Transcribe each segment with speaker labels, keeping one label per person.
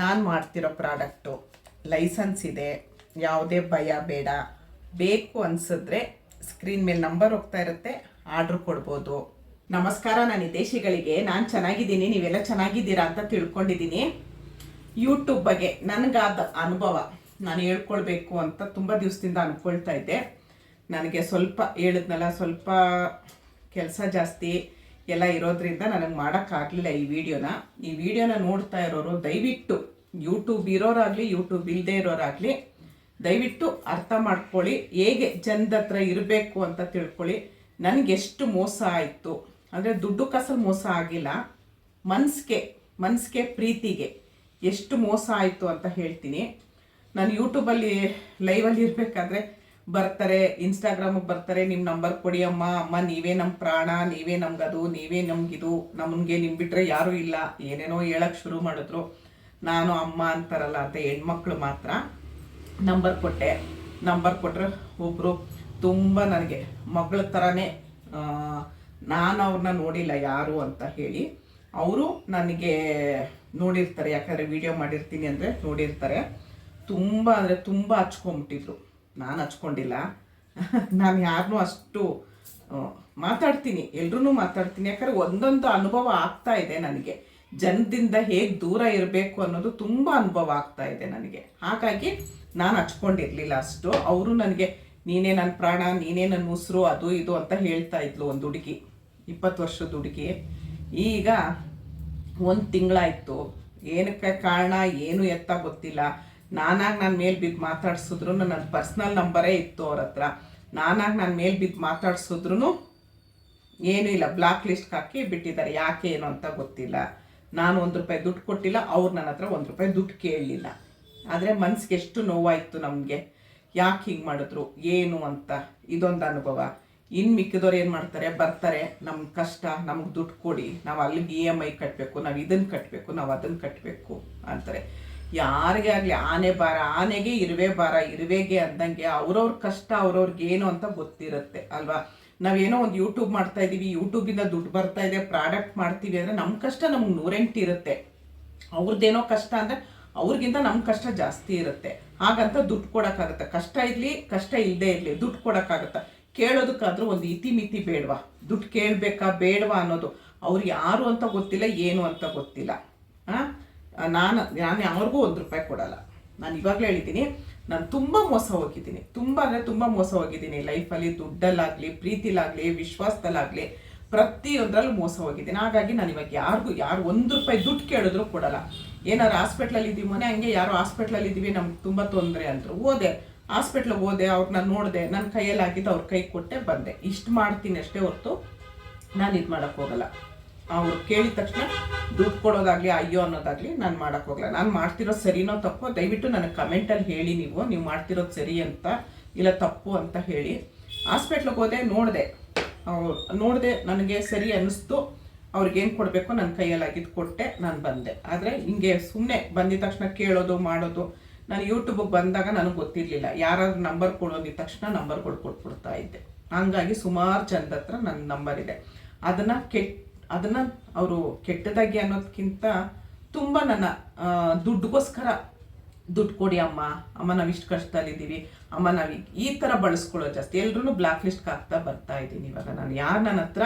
Speaker 1: ನಾನು ಮಾಡ್ತಿರೋ product, licence ಇದೆ, ಯಾವುದೇ ಭಯ, ಬೇಡ, ಬೇಕು ಅನಿಸಿದ್ರೆ ಸ್ಕ್ರೀನ್ ಮೇಲೆ ನಂಬರ್ ಹೋಗ್ತಾ ಇರುತ್ತೆ, ಆರ್ಡ್ರ್ ಕೊಡ್ಬೋದು. ನಮಸ್ಕಾರ, ನಾನು ದೇಶಿಗಳಿಗೆ ನಾನು ಚೆನ್ನಾಗಿದ್ದೀನಿ, ನೀವೆಲ್ಲ ಚೆನ್ನಾಗಿದ್ದೀರಾ ಅಂತ ತಿಳ್ಕೊಂಡಿದ್ದೀನಿ. ಯೂಟ್ಯೂಬ್ ಬಗ್ಗೆ ನನಗಾದ ಅನುಭವ, ನಾನು ಹೇಳ್ಕೊಳ್ಬೇಕು ಅಂತ ತುಂಬ ದಿವಸದಿಂದ ಅಂದ್ಕೊಳ್ತಾ ಇದ್ದೆ. ನನಗೆ ಸ್ವಲ್ಪ ಹೇಳಿದ್ನಲ್ಲ, ಸ್ವಲ್ಪ ಕೆಲಸ ಜಾಸ್ತಿ ಎಲ್ಲ ಇರೋದ್ರಿಂದ ನನಗೆ ಮಾಡೋಕ್ಕಾಗಲಿಲ್ಲ ಈ ವಿಡಿಯೋನ. ಈ ವಿಡಿಯೋನ ನೋಡ್ತಾ ಇರೋರು ದಯವಿಟ್ಟು ಯೂಟ್ಯೂಬ್ ಇರೋರಾಗಲಿ ಯೂಟ್ಯೂಬ್ ಇಲ್ಲದೆ ಇರೋರಾಗಲಿ ದಯವಿಟ್ಟು ಅರ್ಥ ಮಾಡ್ಕೊಳ್ಳಿ. ಹೇಗೆ ಜನದ ಹತ್ರ ಇರಬೇಕು ಅಂತ ತಿಳ್ಕೊಳ್ಳಿ. ನನಗೆಷ್ಟು ಮೋಸ ಆಯಿತು. ಅಂದರೆ ದುಡ್ಡು ಕಾಸಲ್ಲಿ ಮೋಸ ಆಗಿಲ್ಲ. ಮನ್ಸಿಗೆ ಮನ್ಸಿಗೆ, ಪ್ರೀತಿಗೆ ಎಷ್ಟು ಮೋಸ ಆಯಿತು ಅಂತ ಹೇಳ್ತೀನಿ. ನಾನು ಯೂಟ್ಯೂಬಲ್ಲಿ ಲೈವಲ್ಲಿ ಇರಬೇಕಾದ್ರೆ ಬರ್ತಾರೆ ಇನ್ಸ್ಟಾಗ್ರಾಮಿಗೆ ಬರ್ತಾರೆ ನಿಮ್ಮ ನಂಬರ್ ಕೊಡಿ ಅಮ್ಮ ಅಮ್ಮ ನೀವೇ ನಮ್ಮ ಪ್ರಾಣ, ನೀವೇ ನಮ್ಗದು, ನೀವೇ ನಮ್ಗಿದು, ನಮಗೆ ನಿಮ್ಮ ಬಿಟ್ಟರೆ ಯಾರೂ ಇಲ್ಲ. ಏನೇನೋ ಹೇಳಕ್ಕೆ ಶುರು ಮಾಡಿದ್ರು. ನಾನು ಅಮ್ಮ ಅಂತಾರಲ್ಲ ಅಂತ ಹೆಣ್ಮಕ್ಳು ಮಾತ್ರ ನಂಬರ್ ಕೊಟ್ಟೆ. ನಂಬರ್ ಕೊಟ್ಟರೆ ಒಬ್ಬರು ತುಂಬ ನನಗೆ ಮಗಳ ಥರನೇ ನಾನು ಅವ್ರನ್ನ ನೋಡಿಲ್ಲ ಯಾರು ಅಂತ ಹೇಳಿ ಅವರು ನನಗೆ ನೋಡಿರ್ತಾರೆ. ಯಾಕಂದರೆ ವಿಡಿಯೋ ಮಾಡಿರ್ತೀನಿ ಅಂದರೆ ನೋಡಿರ್ತಾರೆ. ತುಂಬ ಅಂದರೆ ತುಂಬ ಹಚ್ಕೊಂಬಿಟ್ಟಿದ್ರು. ನಾನು ಹಚ್ಕೊಂಡಿಲ್ಲ. ನಾನು ಯಾರನ್ನೂ ಅಷ್ಟು ಮಾತಾಡ್ತೀನಿ. ಎಲ್ರೂ ಮಾತಾಡ್ತೀನಿ. ಯಾಕಂದರೆ ಒಂದೊಂದು ಅನುಭವ ಆಗ್ತಾ ಇದೆ ನನಗೆ. ಜನದಿಂದ ಹೇಗೆ ದೂರ ಇರಬೇಕು ಅನ್ನೋದು ತುಂಬ ಅನುಭವ ಆಗ್ತಾ ಇದೆ ನನಗೆ. ಹಾಗಾಗಿ ನಾನು ಹಚ್ಕೊಂಡಿರ್ಲಿಲ್ಲ ಅಷ್ಟು. ಅವರು ನನಗೆ, ನೀನೇ ನನ್ನ ಪ್ರಾಣ, ನೀನೇ ನನ್ನ ಉಸಿರು, ಅದು ಇದು ಅಂತ ಹೇಳ್ತಾ ಇದ್ಲು ಒಂದು ಹುಡುಗಿ, ಇಪ್ಪತ್ತು ವರ್ಷದ ಹುಡುಗಿ. ಈಗ ಒಂದು ತಿಂಗಳಾಯಿತು. ಏನಕ್ಕೆ ಕಾರಣ, ಏನು ಎತ್ತ ಗೊತ್ತಿಲ್ಲ. ನಾನಾಗಿ ನಾನು ಮೇಲೆ ಬಿದ್ದು ಮಾತಾಡ್ಸಿದ್ರು ನನ್ನ ಪರ್ಸ್ನಲ್ ನಂಬರೇ ಇತ್ತು ಅವ್ರ ಹತ್ರ. ನಾನಾಗಿ ನಾನು ಮೇಲೆ ಬಿದ್ದು ಮಾತಾಡ್ಸಿದ್ರು ಏನೂ ಇಲ್ಲ ಬ್ಲಾಕ್ ಲಿಸ್ಟ್ ಹಾಕಿ ಬಿಟ್ಟಿದ್ದಾರೆ. ಯಾಕೆ ಏನು ಅಂತ ಗೊತ್ತಿಲ್ಲ. ನಾನು ಒಂದು ರೂಪಾಯಿ ದುಡ್ಡು ಕೊಟ್ಟಿಲ್ಲ, ಅವ್ರು ನನ್ನ ಹತ್ರ ಒಂದು ರೂಪಾಯಿ ದುಡ್ಡು ಕೇಳಲಿಲ್ಲ ಆದರೆ ಮನ್ಸಿಗೆ ಎಷ್ಟು ನೋವಾಯಿತು ನಮಗೆ. ಯಾಕೆ ಹಿಂಗೆ ಮಾಡಿದ್ರು? ಏನು ಅಂತ. ಇದೊಂದು ಅನುಭವ. ಇನ್ನು ಮಿಕ್ಕಿದವ್ರು ಏನು ಮಾಡ್ತಾರೆ? ಬರ್ತಾರೆ. ನಮ್ಮ ಕಷ್ಟ, ನಮ್ಗೆ ದುಡ್ಡು ಕೊಡಿ. ನಾವು ಅಲ್ಲಿಗೆ ಇ ಎಂ ಐ ಕಟ್ಟಬೇಕು ನಾವು ಇದನ್ನು ಕಟ್ಟಬೇಕು ನಾವು ಅದನ್ನು ಕಟ್ಟಬೇಕು ಅಂತಾರೆ. ಯಾರಿಗೆ ಆಗಲಿ, ಆನೆ ಭಾರ, ಆನೆಗೆ ಇರುವೆ ಭಾರ, ಇರುವೆಗೆ ಅಂದಂಗೆ ಅವ್ರವ್ರ ಕಷ್ಟ, ಅವ್ರವ್ರಿಗೆ ಏನು ಅಂತ ಗೊತ್ತಿರುತ್ತೆ, ಅಲ್ವಾ? ನಾವೇನೋ ಒಂದು ಯೂಟ್ಯೂಬ್ ಮಾಡ್ತಾ ಇದ್ದೀವಿ ಯೂಟ್ಯೂಬಿಂದ ದುಡ್ಡು ಬರ್ತಾ ಇದೆ ಪ್ರಾಡಕ್ಟ್ ಮಾಡ್ತೀವಿ ಅಂದರೆ ನಮ್ಮ ಕಷ್ಟ ನಮ್ಗೆ ನೂರೆಂಟು ಇರುತ್ತೆ. ಅವ್ರದ್ದೇನೋ ಕಷ್ಟ ಅಂದರೆ ಅವ್ರಿಗಿಂತ ನಮ್ಮ ಕಷ್ಟ ಜಾಸ್ತಿ ಇರುತ್ತೆ. ಹಾಗಂತ ದುಡ್ಡು ಕೊಡೋಕ್ಕಾಗತ್ತೆ? ಕಷ್ಟ ಇರಲಿ, ಕಷ್ಟ ಇಲ್ಲದೆ ಇರಲಿ, ದುಡ್ಡು ಕೊಡೋಕ್ಕಾಗತ್ತೆ? ಕೇಳೋದಕ್ಕಾದ್ರೂ ಒಂದು ಇತಿಮಿತಿ ಬೇಡವಾ? ದುಡ್ಡು ಕೇಳಬೇಕಾ, ಬೇಡವಾ ಅನ್ನೋದು. ಅವ್ರು ಯಾರು ಅಂತ ಗೊತ್ತಿಲ್ಲ, ಏನು ಅಂತ ಗೊತ್ತಿಲ್ಲ. ಹಾಂ ನಾನು ನಾನು ಯಾರಿಗೂ ಒಂದು ರೂಪಾಯಿ ಕೊಡಲ್ಲ. ನಾನು ಇವಾಗಲೇ ಹೇಳಿದ್ದೀನಿ, ನಾನು ತುಂಬ ಮೋಸ ಹೋಗಿದ್ದೀನಿ. ತುಂಬ ಅಂದರೆ ತುಂಬ ಮೋಸ ಹೋಗಿದ್ದೀನಿ. ಲೈಫಲ್ಲಿ ದುಡ್ಡಲ್ಲಾಗಲಿ ಪ್ರೀತಿಲಾಗಲಿ ವಿಶ್ವಾಸದಲ್ಲಾಗಲಿ ಪ್ರತಿಯೊಂದರಲ್ಲೂ ಮೋಸ ಹೋಗಿದ್ದೀನಿ. ಹಾಗಾಗಿ ನಾನು ಇವಾಗ ಯಾರಿಗೂ, ಯಾರು ಒಂದು ರೂಪಾಯಿ ದುಡ್ಡು ಕೇಳಿದ್ರು ಕೊಡಲ್ಲ. ಏನಾರು ಹಾಸ್ಪಿಟ್ಲಲ್ಲಿ ಇದ್ದೀವಿ ಮೊನ್ನೆ ಹಂಗೆ ಯಾರೋ ಹಾಸ್ಪಿಟ್ಲಲ್ಲಿ ಇದ್ದೀವಿ ನಮ್ಗೆ ತುಂಬ ತೊಂದರೆ ಅಂದರು. ಹೋದೆ ಹಾಸ್ಪಿಟ್ಲಿಗೆ ಹೋದೆ ಅವ್ರನ್ನ ನೋಡಿದೆ ನನ್ನ ಕೈಯಲ್ಲಿ ಅವ್ರ ಕೈ ಕೊಟ್ಟೆ, ಬಂದೆ. ಇಷ್ಟು ಮಾಡ್ತೀನಿ ಅಷ್ಟೇ ಹೊರತು ನಾನು ಇದು ಮಾಡೋಕ್ಕೆ ಹೋಗಲ್ಲ. ಅವ್ರು ಕೇಳಿದ ತಕ್ಷಣ ದುಡ್ಡು ಕೊಡೋದಾಗ್ಲಿ, ಅಯ್ಯೋ ಅನ್ನೋದಾಗ್ಲಿ ನಾನು ಮಾಡಕ್ ಹೋಗಲ್ಲ ನಾನು ಮಾಡ್ತಿರೋ ಸರಿನೋ ತಪ್ಪೋ, ದಯವಿಟ್ಟು ನನಗೆ ಕಮೆಂಟಲ್ಲಿ ಹೇಳಿ ನೀವು. ನೀವು ಮಾಡ್ತಿರೋದು ಸರಿ ಅಂತ ಇಲ್ಲ ತಪ್ಪು ಅಂತ ಹೇಳಿ. ಹಾಸ್ಪಿಟ್ಲಿಗೆ ಹೋದೆ, ನೋಡಿದೆ. ನೋಡಿದೆ ನನಗೆ ಸರಿ ಅನ್ನಿಸ್ತು. ಅವ್ರಿಗೇನು ಕೊಡಬೇಕು ನನ್ನ ಕೈಯಲ್ಲಿ ಆಗಿದ್ದು ಕೊಟ್ಟೆ, ನಾನು ಬಂದೆ. ಆದರೆ ಹಿಂಗೆ ಸುಮ್ಮನೆ ಬಂದಿದ ತಕ್ಷಣ ಕೇಳೋದು, ಮಾಡೋದು, ನಾನು ಯೂಟ್ಯೂಬಿಗೆ ಬಂದಾಗ ನನಗೆ ಗೊತ್ತಿರಲಿಲ್ಲ. ಯಾರಾದ್ರೂ ನಂಬರ್ ಕೊಡೋದಿದ ತಕ್ಷಣ ನಂಬರ್ಗಳು ಕೊಟ್ಬಿಡ್ತಾ ಇದ್ದೆ. ಹಂಗಾಗಿ ಸುಮಾರು ಜನದ ಹತ್ರ ನನ್ನ ನಂಬರ್ ಇದೆ. ಅದನ್ನು ಕೆಟ್ಟ ಅದನ್ನು ಅವರು ಕೆಟ್ಟದಾಗಿ ಅನ್ನೋದಕ್ಕಿಂತ ತುಂಬ ನನ್ನ ದುಡ್ಡುಗೋಸ್ಕರ ದುಡ್ಡು ಕೊಡಿ ಅಮ್ಮ. ಅಮ್ಮ ನಾವು ಇಷ್ಟು ಕಷ್ಟದಲ್ಲಿದ್ದೀವಿ. ಅಮ್ಮ, ನಾವು ಈ ಥರ ಬಳಸ್ಕೊಳ್ಳೋ ಜಾಸ್ತಿ. ಎಲ್ಲರೂ ಬ್ಲಾಕ್ ಲಿಸ್ಟ್ಗೆ ಹಾಕ್ತಾ ಬರ್ತಾ ಇದ್ದೀನಿ ಇವಾಗ. ನಾನು ಯಾರು ನನ್ನ ಹತ್ರ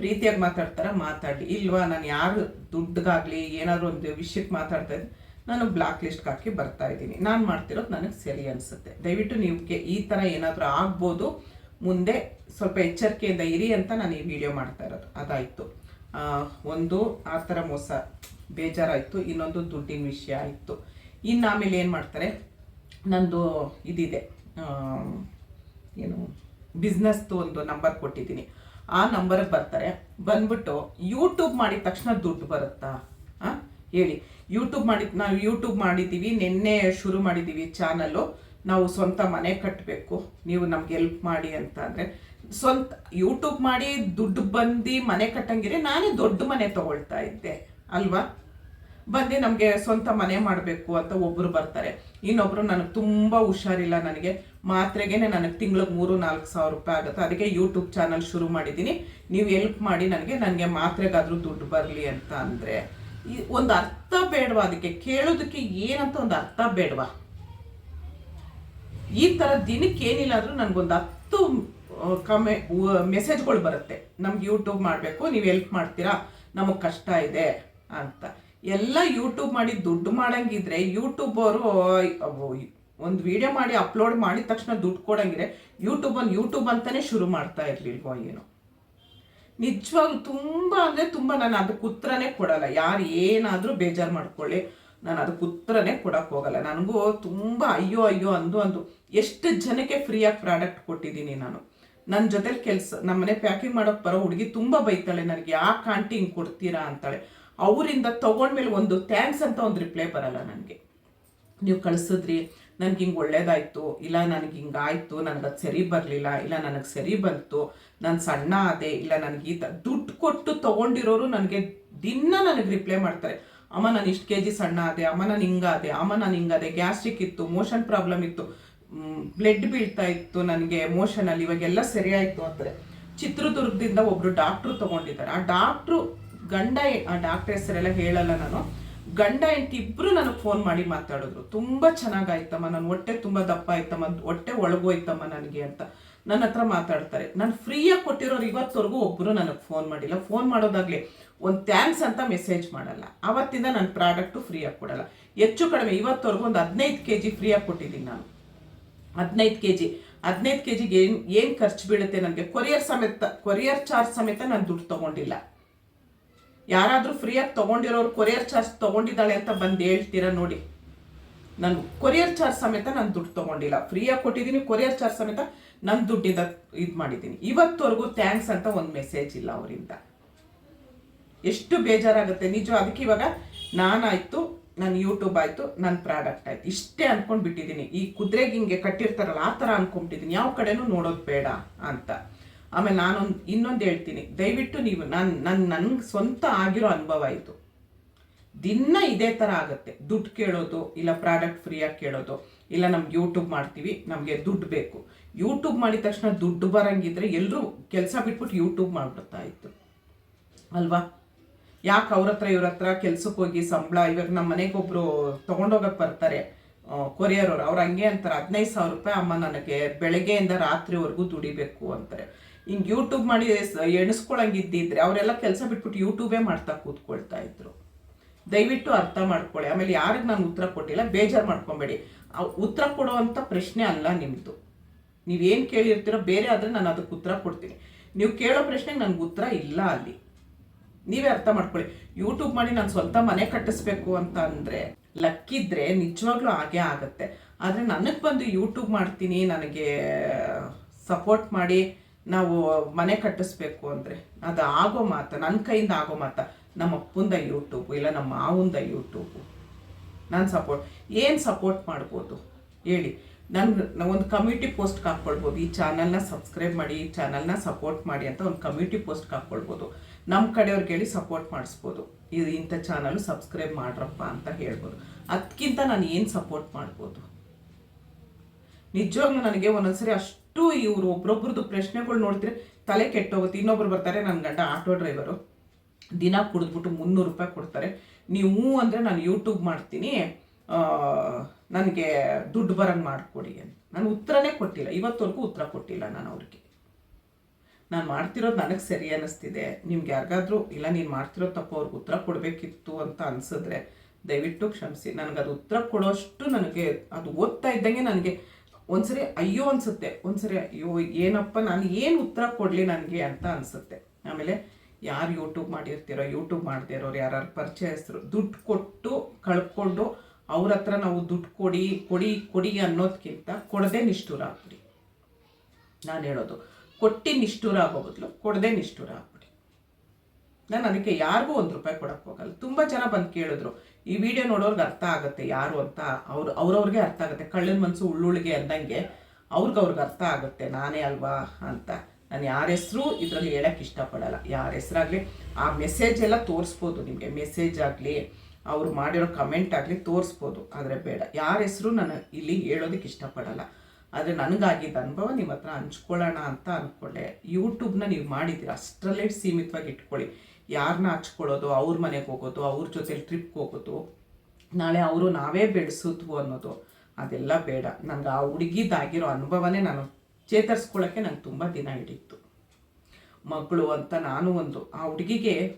Speaker 1: ಪ್ರೀತಿಯಾಗಿ ಮಾತಾಡ್ತಾರ ಮಾತಾಡಲಿ. ಇಲ್ವಾ, ನಾನು ಯಾರು ದುಡ್ಡಿಗಾಗಲಿ, ಏನಾದರೂ ಒಂದು ವಿಷಯಕ್ಕೆ ಮಾತಾಡ್ತಾ ಇದ್ದೀನಿ ನಾನು ಬ್ಲಾಕ್ ಲಿಸ್ಟ್ಗೆ ಹಾಕಿ ಬರ್ತಾ ಇದ್ದೀನಿ. ನಾನು ಮಾಡ್ತಿರೋದು ನನಗೆ ಸರಿ ಅನಿಸುತ್ತೆ. ದಯವಿಟ್ಟು ನೀವು ಈ ಥರ ಏನಾದರೂ ಆಗ್ಬೋದು, ಮುಂದೆ ಸ್ವಲ್ಪ ಎಚ್ಚರಿಕೆಯಿಂದ ಇರಿ ಅಂತ ನಾನು ಈ ವಿಡಿಯೋ ಮಾಡ್ತಾ ಇರೋದು. ಅದಾಯಿತು. ಒಂದು ಆ ಥರ ಮೋಸ, ಬೇಜಾರಾಯಿತು. ಇನ್ನೊಂದು ದುಡ್ಡಿನ ವಿಷಯ ಆಯಿತು. ಇನ್ನು ಆಮೇಲೆ ಏನು ಮಾಡ್ತಾರೆ? ನಂದು ಇದಿದೆ. ಏನು, ಬಿಸ್ನೆಸ್ದು ಒಂದು ನಂಬರ್ ಕೊಟ್ಟಿದ್ದೀನಿ. ಆ ನಂಬರ್ಗೆ ಬರ್ತಾರೆ. ಬಂದ್ಬಿಟ್ಟು ಯೂಟ್ಯೂಬ್ ಮಾಡಿದ ತಕ್ಷಣ ದುಡ್ಡು ಬರುತ್ತಾ? ಹಾಂ ಹೇಳಿ. ಯೂಟ್ಯೂಬ್ ಮಾಡಿ, ನಾವು ಯೂಟ್ಯೂಬ್ ಮಾಡಿದ್ದೀವಿ ನಿನ್ನೆ ಶುರು ಮಾಡಿದ್ದೀವಿ ಚಾನಲ್ಲು. ನಾವು ಸ್ವಂತ ಮನೆ ಕಟ್ಟಬೇಕು ನೀವು ನಮ್ಗೆ ಹೆಲ್ಪ್ ಮಾಡಿ ಅಂತ ಅಂದರೆ. ಸ್ವಂತ ಯೂಟ್ಯೂಬ್ ಮಾಡಿ ದುಡ್ಡು ಬಂದು ಮನೆ ಕಟ್ಟಂಗಿದ್ರೆ ನಾನೇ ದೊಡ್ಡ ಮನೆ ತಗೊಳ್ತಾ ಇದ್ದೆ, ಅಲ್ವಾ? ಬಂದು ನಮಗೆ ಸ್ವಂತ ಮನೆ ಮಾಡಬೇಕು ಅಂತ ಒಬ್ಬರು ಬರ್ತಾರೆ. ಇನ್ನೊಬ್ರು ನನಗೆ ತುಂಬ ಹುಷಾರಿಲ್ಲ ನನಗೆ. ಮಾತ್ರೆಗೇನೆ ನನಗೆ ತಿಂಗ್ಳಿಗೆ ಮೂರು, ನಾಲ್ಕು ಸಾವಿರ ರೂಪಾಯಿ ಆಗುತ್ತೆ. ಅದಕ್ಕೆ ಯೂಟ್ಯೂಬ್ ಚಾನಲ್ ಶುರು ಮಾಡಿದ್ದೀನಿ ನೀವು ಎಲ್ಪ್ ಮಾಡಿ ನನಗೆ ನನಗೆ ಮಾತ್ರೆಗಾದರೂ ದುಡ್ಡು ಬರಲಿ ಅಂತ ಅಂದರೆ. ಒಂದು ಅರ್ಥ ಬೇಡವಾ ಅದಕ್ಕೆ? ಕೇಳೋದಕ್ಕೆ ಏನಂತ ಒಂದು ಅರ್ಥ ಬೇಡವಾ? ಈ ಥರ ದಿನಕ್ಕೆ ಏನಿಲ್ಲ ಅಂದ್ರೂ ನನಗೊಂದು ಹತ್ತು ಕಮೆ ಮೆಸೇಜ್ಗಳು ಬರುತ್ತೆ. ನಮ್ಗೆ ಯೂಟ್ಯೂಬ್ ಮಾಡಬೇಕು, ನೀವು ಹೆಲ್ಪ್ ಮಾಡ್ತೀರಾ? ನಮಗೆ ಕಷ್ಟ ಇದೆ ಅಂತ. ಎಲ್ಲ ಯೂಟ್ಯೂಬ್ ಮಾಡಿ ದುಡ್ಡು ಮಾಡಂಗಿದ್ರೆ ಯೂಟ್ಯೂಬ್ ಅವರು ಒಂದು ವಿಡಿಯೋ ಮಾಡಿ ಅಪ್ಲೋಡ್ ಮಾಡಿದ ತಕ್ಷಣ ದುಡ್ಡು ಕೊಡಂಗಿದ್ರೆ ಯೂಟ್ಯೂಬ್ ಒಂದು ಯೂಟ್ಯೂಬ್ ಅಂತಾನೆ ಶುರು ಮಾಡ್ತಾ ಇರ್ಲಿಲ್ವೋ ಏನೋ. ನಿಜವಾಗ್ಲೂ ತುಂಬ ಅಂದರೆ ತುಂಬ ನಾನು ಅದಕ್ಕೆ ಉತ್ತರನೇ ಕೊಡಲ್ಲ. ಯಾರು ಏನಾದರೂ ಬೇಜಾರು ಮಾಡ್ಕೊಳ್ಳಿ. ನಾನು ಅದಕ್ಕೆ ಉತ್ತರನೇ ಕೊಡಕ್ಕೆ ಹೋಗಲ್ಲ. ನನಗೂ ತುಂಬ ಅಯ್ಯೋ ಅಯ್ಯೋ ಅಂದು ಅಂದು ಎಷ್ಟು ಜನಕ್ಕೆ ಫ್ರೀಯಾಗಿ ಪ್ರಾಡಕ್ಟ್ ಕೊಟ್ಟಿದ್ದೀನಿ ನಾನು. ನನ್ನ ಜೊತೆಲಿ ಕೆಲಸ ನಮ್ಮನೆ ಪ್ಯಾಕಿಂಗ್ ಮಾಡೋಕೆ ಬರೋ ಹುಡುಗಿ ತುಂಬ ಬೈತಾಳೆ ನನಗೆ ಯಾಕೆ ಆಂಟಿ ಹಿಂಗೆ ಕೊಡ್ತೀರಾ? ಅಂತಾಳೆ. ಅವರಿಂದ ತೊಗೊಂಡ್ಮೇಲೆ ಒಂದು ಥ್ಯಾಂಕ್ಸ್ ಅಂತ ಒಂದು ರಿಪ್ಲೈ ಬರಲ್ಲ ನನಗೆ. ನೀವು ಕಳಿಸಿದ್ರಿ, ನನಗೆ ಹಿಂಗೆ ಒಳ್ಳೇದಾಯ್ತು, ಇಲ್ಲ ನನಗೆ ಹಿಂಗಾಯ್ತು ನನಗೆ ಅದು ಸರಿ ಬರಲಿಲ್ಲ, ಇಲ್ಲ ನನಗೆ ಸರಿ ಬಂತು, ನಾನು ಸಣ್ಣ ಆದೆ, ಇಲ್ಲ ನನಗೆ ಈ ದುಡ್ಡು ಕೊಟ್ಟು ತೊಗೊಂಡಿರೋರು ನನಗೆ ದಿನ ನನಗೆ ರಿಪ್ಲೈ ಮಾಡ್ತಾರೆ. ಅಮ್ಮ, ನಾನು ಇಷ್ಟು ಕೆ ಜಿ ಸಣ್ಣ ಆದೆ, ಅಮ್ಮ, ನಾನು ಹಿಂಗಾದೆ ಅಮ್ಮ, ನಾನು ಹಿಂಗಾದೆ ಗ್ಯಾಸ್ಟ್ರಿಕ್ ಇತ್ತು, ಮೋಷನ್ ಪ್ರಾಬ್ಲಮ್ ಇತ್ತು ಬ್ಲಡ್ ಬೀಳ್ತಾ ಇತ್ತು ನನಗೆ ಮೋಷನಲ್ಲಿ ಇವಾಗೆಲ್ಲ ಸರಿ ಆಯಿತು ಅಂತಾರೆ ಚಿತ್ರದುರ್ಗದಿಂದ ಒಬ್ರು ಡಾಕ್ಟ್ರು ತಗೊಂಡಿದ್ದಾರೆ. ಆ ಡಾಕ್ಟ್ರು ಗಂಡ ಆ ಡಾಕ್ಟರ್ ಹೆಸರೆಲ್ಲ ಹೇಳಲ್ಲ ನಾನು. ಗಂಡ ಹೆಂಡತಿ ಇಬ್ಬರು ನನಗೆ ಫೋನ್ ಮಾಡಿ ಮಾತಾಡಿದ್ರು. ತುಂಬ ಚೆನ್ನಾಗಾಯ್ತಮ್ಮ ನನ್ನ ಹೊಟ್ಟೆ ತುಂಬ ದಪ್ಪ ಆಯ್ತಮ್ಮ, ಹೊಟ್ಟೆ ಒಳಗೋಯ್ತಮ್ಮ ನನಗೆ ಅಂತ. ನನ್ನ ಹತ್ರ ಮಾತಾಡ್ತಾರೆ. ನಾನು ಫ್ರೀಯಾಗಿ ಕೊಟ್ಟಿರೋರು ಇವತ್ತವರೆಗೂ ಒಬ್ಬರು ನನಗೆ ಫೋನ್ ಮಾಡಿಲ್ಲ. ಫೋನ್ ಮಾಡೋದಾಗ್ಲಿ ಒಂದು ಥ್ಯಾಂಕ್ಸ್ ಅಂತ ಮೆಸೇಜ್ ಮಾಡಲ್ಲ. ಅವತ್ತಿಂದ ನನ್ನ ಪ್ರಾಡಕ್ಟು ಫ್ರೀಯಾಗಿ ಕೊಡಲ್ಲ. ಹೆಚ್ಚು ಕಡಿಮೆ, ಇವತ್ತವರೆಗೂ ಒಂದು ಹದಿನೈದು ಕೆ ಜಿ ಫ್ರೀಯಾಗಿ ಕೊಟ್ಟಿದ್ದೀನಿ ನಾನು. ಹದಿನೈದು ಕೆ ಜಿ ಹದಿನೈದು ಕೆ ಜಿಗೆ ಏನು ಏನು ಖರ್ಚು ಬೀಳುತ್ತೆ ನನಗೆ? ಕೊರಿಯರ್ ಸಮೇತ, ಕೊರಿಯರ್ ಚಾರ್ಜ್ ಸಮೇತ ನಾನು ದುಡ್ಡು ತೊಗೊಂಡಿಲ್ಲ. ಯಾರಾದರೂ ಫ್ರೀಯಾಗಿ ತೊಗೊಂಡಿರೋರು ಕೊರಿಯರ್ ಚಾರ್ಜ್ ತೊಗೊಂಡಿದ್ದಾಳೆ ಅಂತ ಬಂದು ಹೇಳ್ತೀರಾ ನೋಡಿ. ನಾನು ಕೊರಿಯರ್ ಚಾರ್ಜ್ ಸಮೇತ ನಾನು ದುಡ್ಡು ತೊಗೊಂಡಿಲ್ಲ. ಫ್ರೀಯಾಗಿ ಕೊಟ್ಟಿದ್ದೀನಿ, ಕೊರಿಯರ್ ಚಾರ್ಜ್ ಸಮೇತ ನನ್ನ ದುಡ್ಡಿಂದ ಇದು ಮಾಡಿದ್ದೀನಿ. ಇವತ್ತವರೆಗೂ ಥ್ಯಾಂಕ್ಸ್ ಅಂತ ಒಂದು ಮೆಸೇಜ್ ಇಲ್ಲ ಅವರಿಂದ. ಎಷ್ಟು ಬೇಜಾರಾಗುತ್ತೆ. ನಿಜ, ಅದಕ್ಕೆ ಇವಾಗ ನಾನಾಯ್ತು. ನನ್ನ ಯೂಟ್ಯೂಬ್ ಆಯಿತು, ನನ್ನ ಪ್ರಾಡಕ್ಟ್ ಆಯ್ತು. ಇಷ್ಟೇ ಅನ್ಕೊಂಡು ಬಿಟ್ಟಿದ್ದೀನಿ ಈ ಕುದುರೆಗೆ ಹಿಂಗೆ ಕಟ್ಟಿರ್ತಾರಲ್ಲ, ಆ ಥರ ಅನ್ಕೊಂಬಿಟ್ಟಿದ್ದೀನಿ ಯಾವ ಕಡೆನೂ ನೋಡೋದು ಬೇಡ ಅಂತ. ಆಮೇಲೆ ನಾನೊಂದು, ಇನ್ನೊಂದು ಹೇಳ್ತೀನಿ. ದಯವಿಟ್ಟು ನೀವು ನಾನು ನನ್ನ ನನಗೆ ಸ್ವಂತ ಆಗಿರೋ ಅನುಭವ ಇದು. ದಿನ ಇದೇ ಥರ ಆಗುತ್ತೆ. ದುಡ್ಡು ಕೇಳೋದು, ಇಲ್ಲ ಪ್ರಾಡಕ್ಟ್ ಫ್ರೀಯಾಗಿ ಕೇಳೋದು, ಇಲ್ಲ ನಮ್ಗೆ ಯೂಟ್ಯೂಬ್ ಮಾಡ್ತೀವಿ, ನಮಗೆ ದುಡ್ಡು ಬೇಕು. ಯೂಟ್ಯೂಬ್ ಮಾಡಿದ ತಕ್ಷಣ ದುಡ್ಡು ಬರಂಗಿದ್ರೆ ಎಲ್ಲರೂ ಕೆಲಸ ಬಿಟ್ಬಿಟ್ಟು ಯೂಟ್ಯೂಬ್ ಮಾಡ್ಬಿಡ್ತಾ ಇತ್ತು ಅಲ್ವಾ? ಯಾಕೆ ಅವ್ರ ಹತ್ರ, ಇವ್ರ ಹತ್ರ ಕೆಲ್ಸಕ್ಕೆ ಹೋಗಿ ಸಂಬಳ, ಇವಾಗ ನಮ್ಮ ಮನೆಗೆ ಒಬ್ರು ತೊಗೊಂಡೋಗಕ್ಕೆ ಬರ್ತಾರೆ ಕೊರಿಯರ್ ಅವ್ರು ಅವ್ರು ಹಂಗೆ ಅಂತಾರೆ, ಹದಿನೈದು ಸಾವಿರ ರೂಪಾಯಿ ಅಮ್ಮ ನನಗೆ ಬೆಳಗ್ಗೆಯಿಂದ ರಾತ್ರಿವರೆಗೂ ದುಡಿಬೇಕು ಅಂತಾರೆ. ಹಿಂಗೆ ಯೂಟ್ಯೂಬ್ ಮಾಡಿ ಎಣಿಸ್ಕೊಳಂಗಿದ್ದಿದ್ರೆ ಅವರೆಲ್ಲ ಕೆಲಸ ಬಿಟ್ಬಿಟ್ಟು ಯೂಟ್ಯೂಬೇ ಮಾಡ್ತಾ ಕೂತ್ಕೊಳ್ತಾ ಇದ್ರು. ದಯವಿಟ್ಟು ಅರ್ಥ ಮಾಡ್ಕೊಳ್ಳಿ ಆಮೇಲೆ ಯಾರಿಗೆ ನಾನು ಉತ್ತರ ಕೊಟ್ಟಿಲ್ಲ, ಬೇಜಾರು ಮಾಡ್ಕೊಬೇಡಿ. ಉತ್ತರ ಕೊಡುವಂಥ ಪ್ರಶ್ನೆ ಅಲ್ಲ ನಿಮ್ಮದು ನೀವೇನು ಕೇಳಿರ್ತೀರೋ, ಬೇರೆ ಆದರೆ ನಾನು ಅದಕ್ಕೆ ಉತ್ತರ ಕೊಡ್ತೀನಿ. ನೀವು ಕೇಳೋ ಪ್ರಶ್ನೆಗೆ ನನಗೆ ಉತ್ತರ ಇಲ್ಲ ಅಲ್ಲಿ. ನೀವೇ ಅರ್ಥ ಮಾಡ್ಕೊಳ್ಳಿ. ಯೂಟ್ಯೂಬ್ ಮಾಡಿ ನಾನು ಸ್ವಂತ ಮನೆ ಕಟ್ಟಿಸ್ಬೇಕು ಅಂತ ಅಂದರೆ ಲಕ್ಕಿದ್ರೆ ನಿಜವಾಗ್ಲೂ ಹಾಗೆ ಆಗುತ್ತೆ. ಆದರೆ ನನಗೆ ಬಂದು ಯೂಟ್ಯೂಬ್ ಮಾಡ್ತೀನಿ, ನನಗೆ ಸಪೋರ್ಟ್ ಮಾಡಿ ನಾವು ಮನೆ ಕಟ್ಟಿಸ್ಬೇಕು ಅಂದರೆ ಅದು ಆಗೋ ಮಾತ ನನ್ನ ಕೈಯಿಂದ ಆಗೋ ಮಾತ, ನಮ್ಮ ಅಪ್ಪಂದ ಯೂಟ್ಯೂಬ್ ಇಲ್ಲ ನಮ್ಮ ಮಾವಂದ ಯೂಟ್ಯೂಬು ನಾನು ಸಪೋರ್ಟ್ ಏನು ಸಪೋರ್ಟ್ ಮಾಡ್ಬೋದು? ಹೇಳಿ. ನನ್ನ ಒಂದು ಕಮ್ಯುನಿಟಿ ಪೋಸ್ಟ್ಗೆ ಹಾಕ್ಕೊಳ್ಬೋದು ಈ ಚಾನಲ್ನ ಸಬ್ಸ್ಕ್ರೈಬ್ ಮಾಡಿ, ಈ ಚಾನಲ್ನ ಸಪೋರ್ಟ್ ಮಾಡಿ ಅಂತ ಒಂದು ಕಮ್ಯುನಿಟಿ ಪೋಸ್ಟ್ಗೆ ಹಾಕ್ಕೊಳ್ಬೋದು ನಮ್ಮ ಕಡೆಯವ್ರಿಗೆ ಹೇಳಿ ಸಪೋರ್ಟ್ ಮಾಡಿಸ್ಬೋದು. ಇದು ಇಂಥ ಚಾನಲ್ ಸಬ್ಸ್ಕ್ರೈಬ್ ಮಾಡ್ರಪ್ಪ ಅಂತ ಹೇಳ್ಬೋದು. ಅದಕ್ಕಿಂತ ನಾನು ಏನು ಸಪೋರ್ಟ್ ಮಾಡ್ಬೋದು? ನಿಜವಾಗ್ಲೂ ನನಗೆ ಒಂದೊಂದ್ಸರಿ ಅಷ್ಟು ಇವರು ಒಬ್ರೊಬ್ರದ್ದು ಪ್ರಶ್ನೆಗಳು ನೋಡಿದ್ರೆ ತಲೆ ಕೆಟ್ಟೋಗುತ್ತೆ. ಇನ್ನೊಬ್ರು ಬರ್ತಾರೆ ನನ್ನ ಗಂಡ ಆಟೋ ಡ್ರೈವರು. ದಿನ ಕುಡಿದ್ಬಿಟ್ಟು ಮುನ್ನೂರು ರೂಪಾಯಿ ಕೊಡ್ತಾರೆ. ನೀವು ಅಂದರೆ ನಾನು ಯೂಟ್ಯೂಬ್ ಮಾಡ್ತೀನಿ. ನನಗೆ ದುಡ್ಡು ಬರಂಗೆ ಮಾಡಿಕೊಡಿ ಅಂತ. ನಾನು ಉತ್ತರನೇ ಕೊಟ್ಟಿಲ್ಲ. ಇವತ್ತವರೆಗೂ ಉತ್ತರ ಕೊಟ್ಟಿಲ್ಲ ನಾನು ಅವ್ರಿಗೆ. ನಾನು ಮಾಡ್ತಿರೋದು ನನಗೆ ಸರಿ ಅನ್ನಿಸ್ತಿದೆ ನಿಮ್ಗೆ ಯಾರಿಗಾದ್ರೂ, ಇಲ್ಲ ನೀನು ಮಾಡ್ತಿರೋದು ತಪ್ಪು, ಅವ್ರಿಗೆ ಉತ್ತರ ಕೊಡಬೇಕಿತ್ತು ಅಂತ ಅನಿಸಿದ್ರೆ ದಯವಿಟ್ಟು ಕ್ಷಮಿಸಿ. ನನಗೆ ಅದು ಉತ್ತರ ಕೊಡೋಷ್ಟು ನನಗೆ, ಅದು ಓದ್ತಾ ಇದ್ದಂಗೆ ನನಗೆ ಒಂದ್ಸರಿ ಅಯ್ಯೋ ಅನ್ಸುತ್ತೆ. ಒಂದ್ಸರಿ ಅಯ್ಯೋ, ಏನಪ್ಪ, ನಾನು ಏನು ಉತ್ತರ ಕೊಡಲಿ ನನಗೆ ಅಂತ ಅನಿಸುತ್ತೆ. ಆಮೇಲೆ ಯಾರು ಯೂಟ್ಯೂಬ್ ಮಾಡಿರ್ತೀರೋ ಯೂಟ್ಯೂಬ್ ಮಾಡದೇ ಇರೋರು ಯಾರು ಪರಿಚಯಸ್ಥರು, ದುಡ್ಡು ಕೊಟ್ಟು, ಕಳ್ಕೊಂಡು ಅವ್ರ ಹತ್ರ ನಾವು ದುಡ್ಡು ಕೊಡಿ ಕೊಡಿ ಕೊಡಿ ಅನ್ನೋದಕ್ಕಿಂತ ಕೊಡದೆ ನಿಷ್ಠುರ ಆಗ್ಬಿಡಿ ನಾನು ಹೇಳೋದು, ಕೊಟ್ಟು ನಿಷ್ಠುರ ಆಗೋ ಬದಲು ಕೊಡದೆ ನಿಷ್ಠುರ ಆಗ್ಬಿಡಿ ನಾನು ಅದಕ್ಕೆ ಯಾರಿಗೂ ಒಂದು ರೂಪಾಯಿ ಕೊಡಕ್ಕೆ ಹೋಗಲ್ಲ. ತುಂಬ ಜನ ಬಂದು ಕೇಳಿದ್ರು, ಈ ವಿಡಿಯೋ ನೋಡೋರ್ಗೆ ಅರ್ಥ ಆಗುತ್ತೆ ಯಾರು ಅಂತ. ಅವ್ರು, ಅವ್ರವ್ರಿಗೆ ಅರ್ಥ ಆಗುತ್ತೆ. ಕಳ್ಳನ ಮನಸ್ಸು ಉಳ್ಳುಳ್ಳಿಗೆ ಅಂದಂಗೆ ಅವ್ರಿಗೆ ಅವ್ರಿಗೆ ಅರ್ಥ ಆಗುತ್ತೆ, ನಾನೇ ಅಲ್ವಾ ಅಂತ. ನಾನು ಯಾರ ಹೆಸರು ಇದರಲ್ಲಿ ಹೇಳಕ್ಕೆ ಇಷ್ಟಪಡಲ್ಲ. ಯಾರ ಹೆಸರಾಗಲಿ ಆ ಮೆಸೇಜ್ ಎಲ್ಲ ತೋರಿಸ್ಬೋದು ನಿಮಗೆ. ಮೆಸೇಜ್ ಆಗಲಿ ಅವ್ರು ಮಾಡಿರೋ ಕಮೆಂಟ್ ಆಗಲಿ ತೋರಿಸ್ಬೋದು. ಆದರೆ ಬೇಡ. ಯಾರ ಹೆಸರು ನಾನು ಇಲ್ಲಿ ಹೇಳೋದಕ್ಕೆ ಇಷ್ಟಪಡಲ್ಲ. ಆದರೆ ನನಗಾಗಿದ್ದ ಅನುಭವ ನಿಮ್ಮ ಹತ್ರ ಹಂಚ್ಕೊಳ್ಳೋಣ ಅಂತ ಅಂದ್ಕೊಂಡೆ ಯೂಟ್ಯೂಬ್ನ ನೀವು ಮಾಡಿದ್ದೀರ? ಅಷ್ಟರಲ್ಲೇ ಸೀಮಿತವಾಗಿ ಇಟ್ಕೊಳ್ಳಿ. ಯಾರನ್ನ ಹಚ್ಕೊಳ್ಳೋದು, ಅವ್ರ ಮನೆಗೆ ಹೋಗೋದು, ಅವ್ರ ಜೊತೆಲಿ ಟ್ರಿಪ್ಗೆ ಹೋಗೋದು, ನಾಳೆ ಅವರು ನಾವೇ ಬೆಳೆಸಿದ್ವು ಅನ್ನೋದು, ಅದೆಲ್ಲ ಬೇಡ. ನನಗೆ ಆ ಹುಡುಗಿದಾಗಿರೋ ಅನುಭವನೇ ನಾನು ಚೇತರಿಸ್ಕೊಳ್ಳೋಕ್ಕೆ ನಂಗೆ ತುಂಬ ದಿನ ಹಿಡಿತು. ಮಗಳು ಅಂತ ನಾನು ಒಂದು. ಆ ಹುಡುಗಿಗೆ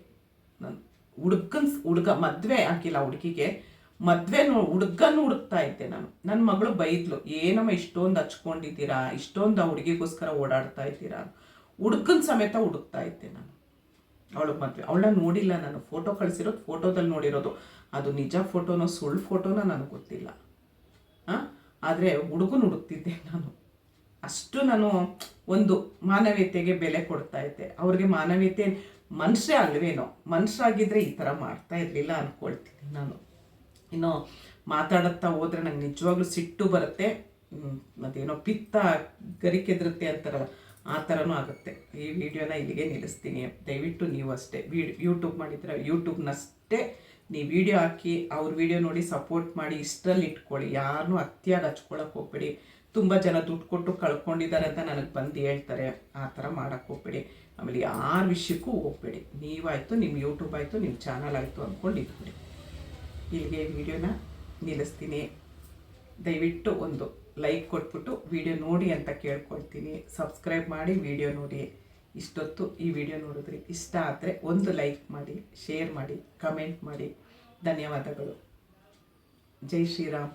Speaker 1: ಹುಡುಗನ್ ಹುಡುಗ ಮದುವೆ ಹಾಕಿಲ್ಲ ಹುಡುಗಿಗೆ. ಮದುವೆ ಹುಡುಗನ್ ಹುಡುಕ್ತಾ ಇದ್ದೆ ನಾನು. ನನ್ನ ಮಗಳು ಬೈದ್ಲು, ಏನಮ್ಮ ಇಷ್ಟೊಂದು ಹಚ್ಕೊಂಡಿದ್ದೀರಾ? ಇಷ್ಟೊಂದು ಆ ಹುಡುಗಿಗೋಸ್ಕರ ಓಡಾಡ್ತಾ ಇದ್ದೀರಾ? ಹುಡುಗನ್ ಸಮೇತ ಹುಡುಕ್ತಾ ಇದ್ದೆ ನಾನು. ಅವಳು ಮದುವೆ ಅವಳನ್ನ ನೋಡಿಲ್ಲ ನಾನು. ಫೋಟೋ ಕಳಿಸಿರೋದು ಫೋಟೋದಲ್ಲಿ ನೋಡಿರೋದು. ಅದು ನಿಜ ಫೋಟೋನೋ ಸುಳ್ಳು ಫೋಟೋನೋ ನನಗೆ ಗೊತ್ತಿಲ್ಲ. ಆದರೆ ಹುಡುಗನ ಹುಡುಕ್ತಿದ್ದೆ ನಾನು. ಅಷ್ಟು ನಾನು ಒಂದು ಮಾನವೀಯತೆಗೆ ಬೆಲೆ ಕೊಡ್ತಾ ಇದ್ದೆ. ಅವ್ರಿಗೆ ಮಾನವೀಯತೆ ಮನುಷ್ಯ ಅಲ್ವೇನೋ ಮನುಷ್ಯರಾಗಿದ್ದರೆ ಈ ಥರ ಮಾಡ್ತಾ ಇರಲಿಲ್ಲ ಅಂದ್ಕೊಳ್ತೀನಿ ನಾನು. ಇನ್ನು ಮಾತಾಡುತ್ತಾ ಹೋದರೆ ನಂಗೆ ನಿಜವಾಗ್ಲೂ ಸಿಟ್ಟು ಬರುತ್ತೆ. ಮತ್ತೇನೋ ಪಿತ್ತ ಗರಿಕೆದ್ರುತ್ತೆ ಅಂತಾರಲ್ಲ ಆ ಥರನೂ ಆಗುತ್ತೆ. ಈ ವಿಡಿಯೋನ ಇಲ್ಲಿಗೆ ನಿಲ್ಲಿಸ್ತೀನಿ. ದಯವಿಟ್ಟು ನೀವು ಅಷ್ಟೇ. ವಿಡ್ ಯೂಟ್ಯೂಬ್ ಮಾಡಿದ್ರೆ ಯೂಟ್ಯೂಬ್ನಷ್ಟೇ ನೀವು ವಿಡಿಯೋ ಹಾಕಿ ಅವ್ರ ವಿಡಿಯೋ ನೋಡಿ ಸಪೋರ್ಟ್ ಮಾಡಿ, ಇಷ್ಟರಲ್ಲಿ ಇಟ್ಕೊಳ್ಳಿ. ಯಾರನ್ನೂ ಅತಿಯಾಗಿ ಹಚ್ಕೊಳಕ್ಕೆ ಹೋಗ್ಬೇಡಿ. ತುಂಬ ಜನ ದುಡ್ಡು ಕೊಟ್ಟು ಕಳ್ಕೊಂಡಿದ್ದಾರೆ ಅಂತ ನನಗೆ ಬಂದು ಹೇಳ್ತಾರೆ. ಆ ಥರ ಮಾಡೋಕ್ಕೆ ಹೋಗ್ಬೇಡಿ. ಆಮೇಲೆ ಯಾರ ವಿಷಯಕ್ಕೂ ಹೋಗಬೇಡಿ. ನೀವಾಯಿತು ನಿಮ್ಮ ಯೂಟ್ಯೂಬ್ ಆಯಿತು ನಿಮ್ಮ ಚಾನಲ್ ಆಯಿತು ಅಂದ್ಕೊಂಡು ಇದ್ಬಿಡಿ ಇಲ್ಲಿಗೆ ವಿಡಿಯೋನ ನಿಲ್ಲಿಸ್ತೀನಿ. ದಯವಿಟ್ಟು ಒಂದು ಲೈಕ್ ಕೊಟ್ಬಿಟ್ಟು ವಿಡಿಯೋ ನೋಡಿ ಅಂತ ಕೇಳ್ಕೊಳ್ತೀನಿ. ಸಬ್ಸ್ಕ್ರೈಬ್ ಮಾಡಿ ವಿಡಿಯೋ ನೋಡಿ. ಇಷ್ಟೊತ್ತು ಈ ವಿಡಿಯೋ ನೋಡಿದ್ರಿ ಇಷ್ಟ ಆದರೆ ಒಂದು ಲೈಕ್ ಮಾಡಿ ಶೇರ್ ಮಾಡಿ ಕಮೆಂಟ್ ಮಾಡಿ. ಧನ್ಯವಾದಗಳು. ಜೈ ಶ್ರೀರಾಮ್.